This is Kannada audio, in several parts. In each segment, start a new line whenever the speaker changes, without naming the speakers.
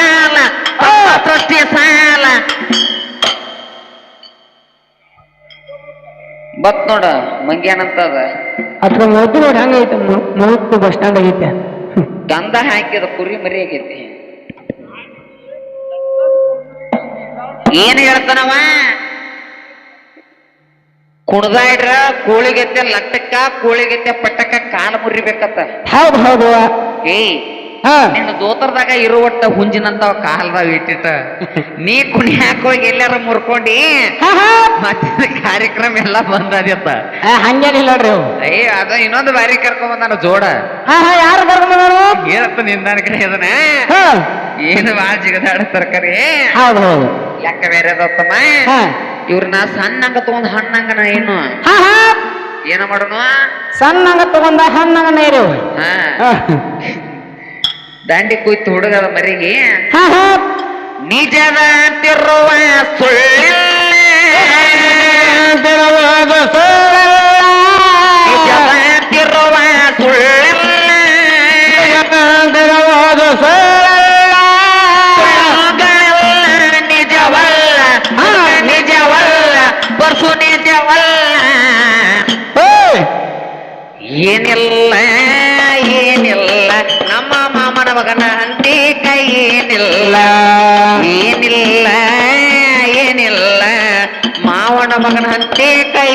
ಸಾಲ ಸೃಷ್ಟಿ ಸಾಲ. ಬತ್ ನೋಡ ಮಂಗ್ಯಾನಂತದ
ಅದ್ರ ಮೂರ್ತಿ ನೋಡಿ ಹಂಗೈತೆ ಮೂರ್ತಿ ಬಸ್ ಸ್ಟ್ಯಾಂಡ್ ಆಗೈತೆ.
ಗಂಧ ಹಾಕಿದ ಕುರಿ ಮರಿ ಆಗೈತಿ. ಏನ್ ಹೇಳ್ತಾನವ? ಕುಣದಾಯ್ರ ಕೋಳಿಗೆತ್ತೆ ಲಟ್ಟಕ್ಕ ಕೋಳಿಗೆತ್ತೆ ಪಟ್ಟಕ್ಕ ಕಾಲು ಮುರಿಬೇಕತ್ತ.
ಹೌದು ಹೌದು
ಏಯ್
ಹಾ
ನಿನ್ನ ದೋತರದಾಗ ಇರುವಟ್ಟ ಹುಂಜಿನಂತ ಕಾಲ್ದಾಗ ಇಟ್ಟಿಟ್ಟ. ನೀ ಕುಣಿ ಹಾಕೋಗಿ ಎಲ್ಲಾರ ಮುರ್ಕೊಂಡಿ. ಮತ್ತೆ ಕಾರ್ಯಕ್ರಮ ಎಲ್ಲ
ಬಂದಾದಿತ್ತ ಹಂಗೇನಿಲ್ಲ ನೋಡ್ರಿ ಅಯ್ಯ
ಏ ಅದ ಇನ್ನೊಂದು ಬಾರಿ ಕರ್ಕೊಂಡ್ ಬಂದಾನ ಜೋಡ.
ಯಾರು ಕರ್ಕೊಂಡ್ಬಂದರು
ಏನಪ್ಪ ನಿಂದ ಕಡೆ ಅದನ್ನ? ಏನು ಭಾಳ ಜಿಗದಾಡ ತರಕಾರಿ?
ಹೌದು ಹೌದು.
ಲೆಕ್ಕ ಬೇರೆ
ದೊತ್ತಮ್ಮ
ಇವ್ರನ್ನ ಸಣ್ಣಂಗ ತಗೊಂಡ್ ಹಣ್ಣಂಗನ ಏನು? ಏನ ಮಾಡೋಣ
ಸಣ್ಣಂಗ ತಗೊಂಡ ಹಣ್ಣಂಗ ನೀರು
ಹಾ.
ಹಾ.
ದಾಂಡಿ ಕುಯ್ತು ಹುಡುಗದ ಮರಿಗೆ ನಿಜದ ತಿರುವ ಸುಳ್ಳಿಲ್ಲ. ಮಾಮನ ಮಗನ ಹಂತಿ ಕೈ ಏನಿಲ್ಲ ಏನಿಲ್ಲ ಏನಿಲ್ಲ ಮಾವನ ಮಗನ ಹಂತಿ ಕೈ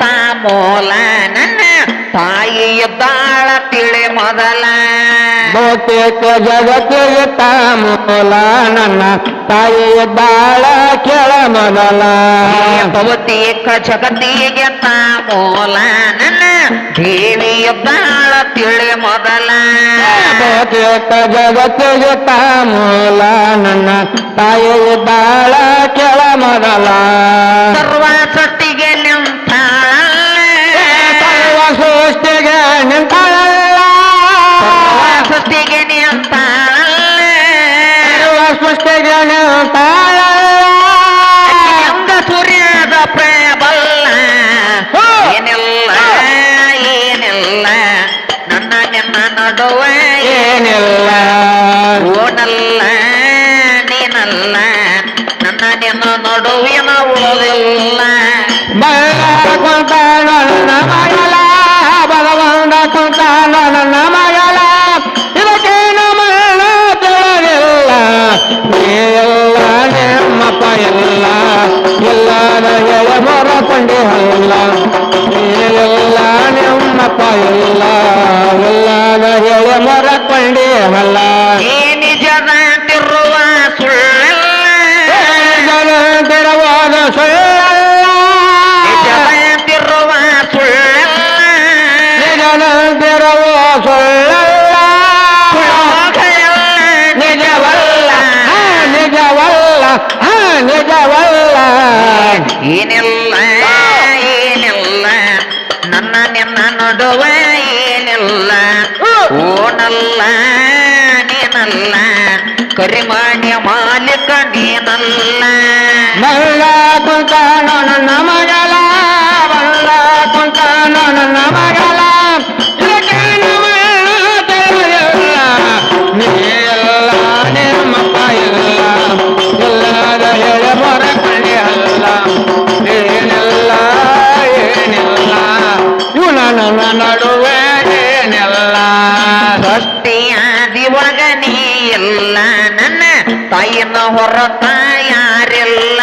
ತಾ ಮೂಲ ನನ್ನ ತಾಯಿಯ ಎದ್ದಾಳ ತಿಳಿ ಮೊದಲ.
ಬಹುತೇಕ ಜಗತ್ತಿಗೆ ತಾ ಮೂಲ ನನ್ನ ತಾಯಿಯ ಬಾಳ ಕೆಳ ಮೊದಲ.
ಬಹುತೇಕ ಜಗತ್ತಿಗೆ ತಾ ಮೂಲ ನನ್ನ ದೇವಿಯ ಬಾಳ ತಿಳಿ ಮೊದಲ.
ಬಹುತೇಕ ಜಗತ್ತಿಗೆ ತಾ ಮೂಲ ನನ್ನ ತಾಯಿಯ ಬಾಳ ಕೆಳ ಮೊದಲ.
ಸರ್ವ ಓನಲ್ಲ ನೀನಲ್ಲ ನನ್ನ ನಿನ್ನ ನಡುವಿನ ಉಳಿದಿಲ್ಲ ಓನಲ್ಲ ನೀನಲ್ಲ. ಕರಿಮಾಣ್ಯ ಮಾಲೀಕ ನೀನಲ್ಲ.
ಸೃಷ್ಟಿಯಾದಿ ಎಲ್ಲ ನನ್ನ
ತಾಯಿನ ಹೊರತ ಯಾರಿಲ್ಲ.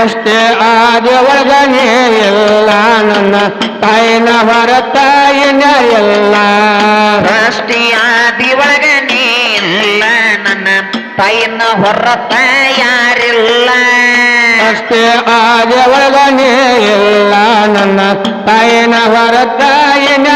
ಅಷ್ಟೇ ಆದಿ ಒಳಗನೇ ಇಲ್ಲ ನನ್ನ ತಾಯಿನ ಹೊರತ ಎಲ್ಲ
ಸೃಷ್ಟಿಯಾದಿ ಆದಿ ಒಳಗನೇ ಇಲ್ಲ ನನ್ನ ತಾಯಿನ ಹೊರತ ಯಾರಿಲ್ಲ.
ಅಷ್ಟೇ ಆದಿ ಒಳಗನೇ ಇಲ್ಲ ನನ್ನ ತಾಯಿನ ಹೊರತ ಇಲ್ಲ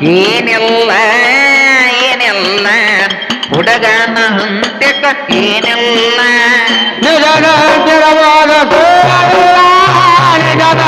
ಏನಿಲ್ಲ
ಏನಿಲ್ಲ ಹುಡುಗನ ಹಂತೆ ಏನೆಲ್ಲ.
ನಿಜದ ನಿಜದ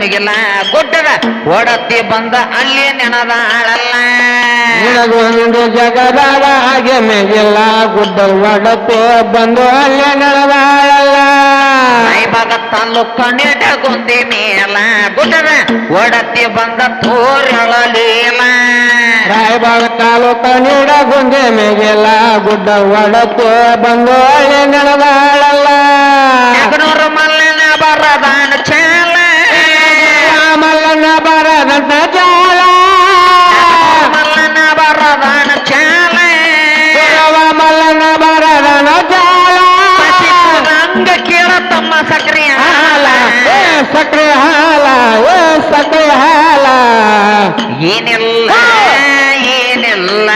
ಮಿಗಿಲ ಗುಡ್ಡದ ಓಡತ್ತಿ ಬಂದ ಅಲ್ಲಿ ನೆನದಾಳಲ್ಲ.
ನಿನಗೊಂದು ಜಗದಾದ ಹಾಗೆ ಮೇಗಿಲ್ಲ ಗುಡ್ಡ ಓಡತ್ತಿ ಬಂದು ಅಲ್ಲಿ ನೆನದ
ಆಳಲ್ಲ ತಾಲೂಕ ನೆಡಗೊಂದಿ ಮೇಲ. ಗುಡ್ಡದ ಓಡತ್ತಿ ಬಂದ ತೋರಳಲೀಲ.
ರಾಯಬಾಗ ತಾಲೂಕ ನೀಡ ಗುಂದೆ ಮೇಗಿಲ್ಲ ಗುಡ್ಡ ಒಡತೆ ಬಂದು ಅಲ್ಲೇ ನಡೆದಾಳಲ್ಲ ಸಕ್ರೆ ಹಾಲ ಏ ಸಕ್ರೆ ಹಾಲ
ಏನಿಲ್ಲ ಏನಿಲ್ಲ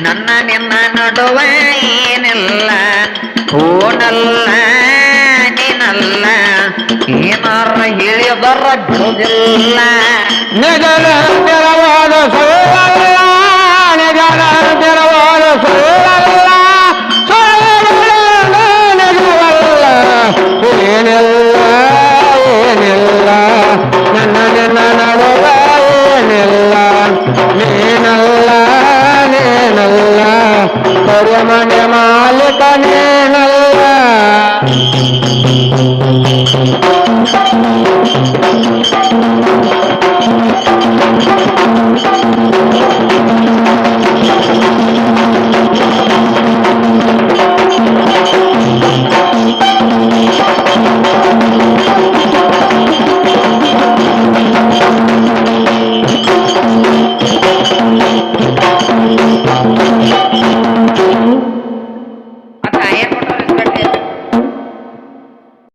ನನ್ನ ನಿನ್ನ ನಡುವ ಏನಿಲ್ಲ ಓನಲ್ಲ ನೀನಲ್ಲ ಏನಾರ ಹೇಳಿದರ ಬಿಡುದಿಲ್ಲ
ನಿಜದ ತೆರವಾದ ಸುಳ್ಳಲ್ಲ ನೀನಲ್ಲ